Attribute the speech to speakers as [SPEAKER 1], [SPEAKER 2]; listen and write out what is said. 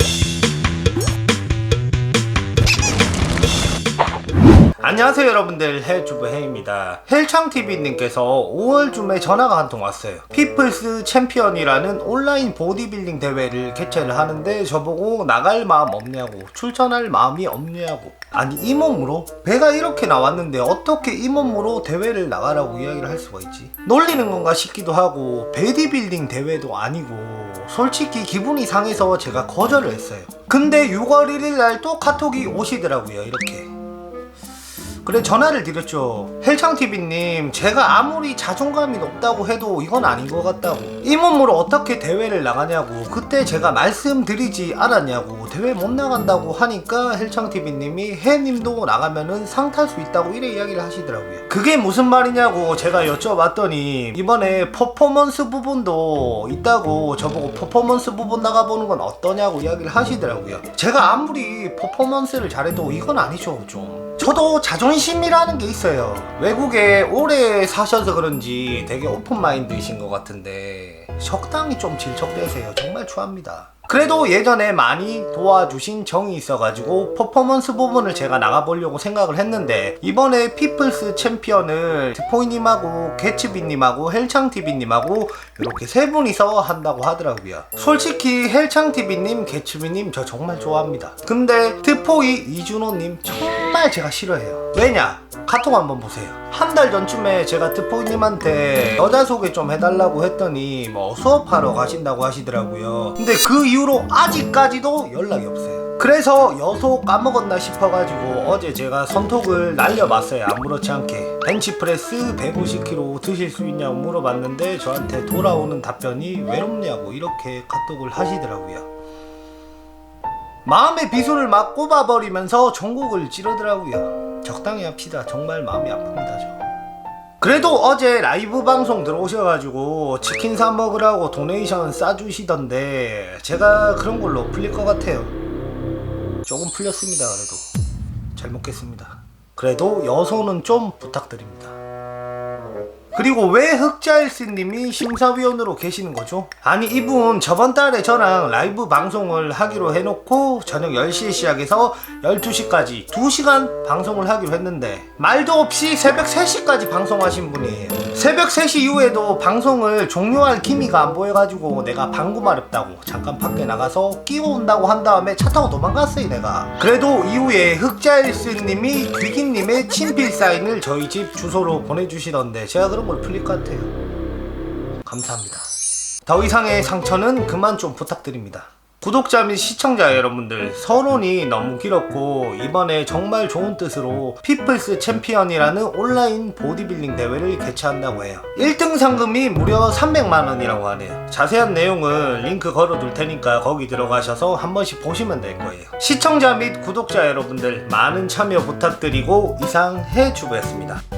[SPEAKER 1] Thank you. 안녕하세요 여러분들. 헬주부 해입니다. 헬창TV님께서 5월 쯤에 전화가 한 통 왔어요. 피플스 챔피언이라는 온라인 보디빌딩 대회를 개최를 하는데 저보고 나갈 마음 없냐고 출전할 마음이 없냐고. 아니 이 몸으로? 배가 이렇게 나왔는데 어떻게 이 몸으로 대회를 나가라고 이야기를 할 수가 있지? 놀리는 건가 싶기도 하고 베디빌딩 대회도 아니고 솔직히 기분이 상해서 제가 거절을 했어요. 근데 6월 1일 날 또 카톡이 오시더라고요 이렇게 그래 전화를 드렸죠. 헬창TV님 제가 아무리 자존감이 높다고 해도 이건 아닌 것 같다고. 이 몸으로 어떻게 대회를 나가냐고. 그때 제가 말씀드리지 않았냐고. 대회 못 나간다고 하니까 헬창TV님이 해님도 나가면은 상 탈 수 있다고 이래 이야기를 하시더라고요. 그게 무슨 말이냐고 제가 여쭤봤더니 이번에 퍼포먼스 부분도 있다고 저보고 퍼포먼스 부분 나가보는 건 어떠냐고 이야기를 하시더라고요. 제가 아무리 퍼포먼스를 잘해도 이건 아니죠 좀. 저도 자존심 이라는 게 있어요. 외국에 오래 사셔서 그런지 되게 오픈 마인드이신 것 같은데 적당히 좀 질척대세요. 정말 추합니다. 그래도 예전에 많이 도와주신 정이 있어가지고 퍼포먼스 부분을 제가 나가보려고 생각을 했는데 이번에 피플스 챔피언을 드포이님하고 개츠비님하고 헬창TV님하고 이렇게 세 분이서 한다고 하더라고요. 솔직히 헬창TV님, 개츠비님 저 정말 좋아합니다. 근데 드포이 이준호님 정말 제가 싫어해요. 왜냐? 카톡 한번 보세요. 한 달 전쯤에 제가 드포이님한테 여자 소개 좀 해달라고 했더니 뭐 수업하러 가신다고 하시더라고요. 근데 그 이후로 아직까지도 연락이 없어요. 그래서 여소 까먹었나 싶어가지고 어제 제가 손톱을 날려봤어요. 아무렇지 않게. 벤치프레스 150kg 드실 수 있냐고 물어봤는데 저한테 돌아오는 답변이 외롭냐고 이렇게 카톡을 하시더라고요. 마음의 비수를 막 꼽아버리면서 전곡을 찌르더라고요. 적당히 합시다. 정말 마음이 아픕니다, 저. 그래도 어제 라이브 방송 들어오셔가지고 치킨 사 먹으라고 도네이션 싸주시던데 제가 그런 걸로 풀릴 것 같아요. 조금 풀렸습니다, 그래도. 잘 먹겠습니다. 그래도 여소는 좀 부탁드립니다. 그리고 왜 흑자일스님이 심사위원으로 계시는 거죠? 아니 이분 저번 달에 저랑 라이브 방송을 하기로 해놓고 저녁 10시에 시작해서 12시까지 2시간 방송을 하기로 했는데 말도 없이 새벽 3시까지 방송하신 분이에요 새벽 3시 이후에도 방송을 종료할 기미가 안 보여가지고 내가 방구 마렵다고 잠깐 밖에 나가서 끼워온다고 한 다음에 차 타고 도망갔어요 내가. 그래도 이후에 흑자일스님이 귀기님의 친필 사인을 저희 집 주소로 보내주시던데 제가 그런 걸 풀릴 것 같아요. 감사합니다. 더 이상의 상처는 그만 좀 부탁드립니다 구독자 및 시청자 여러분들 서론이 너무 길었고 이번에 정말 좋은 뜻으로 피플스 챔피언이라는 온라인 보디빌딩 대회를 개최한다고 해요. 1등 상금이 무려 300만원이라고 하네요. 자세한 내용은 링크 걸어둘 테니까 거기 들어가셔서 한 번씩 보시면 될 거예요. 시청자 및 구독자 여러분들 많은 참여 부탁드리고 이상 해주부였습니다